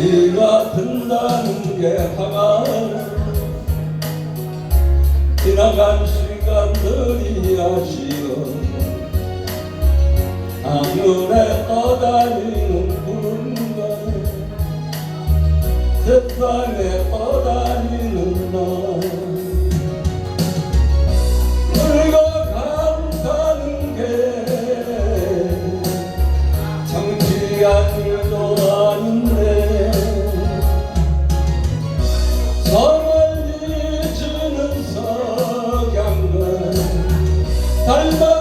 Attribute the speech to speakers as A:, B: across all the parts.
A: 간다는 게 화가 지나간 시간들이 아쉬워 하늘에 떠다니는 구름과 세상에 떠다니는 나 간다는 게 정치한 일도 Thunder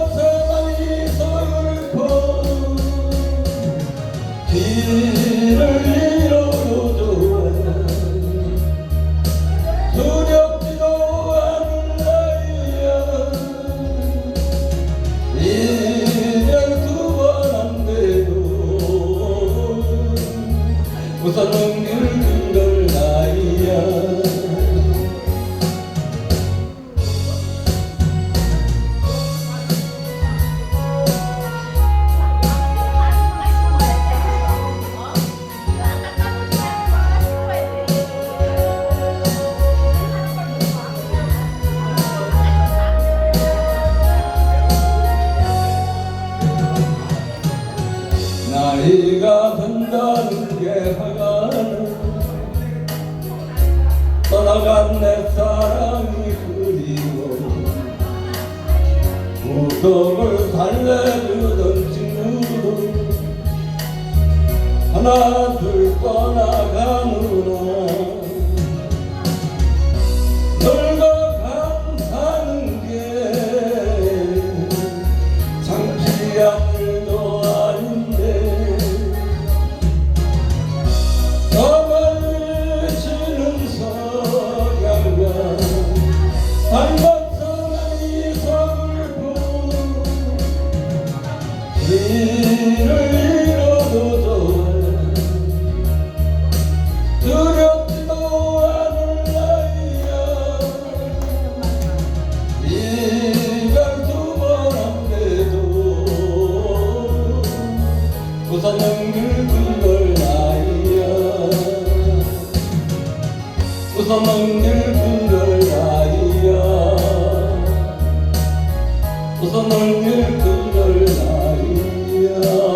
A: 나이가 든다는 게 화가 나 떠나간 내 사랑이 그리워. 무덤을 달래주던 친구도 하나 둘 떠나가느라 늙 우선 넘길 그걸 나이야. 우선 넘길 그걸 나이야. 감사합니다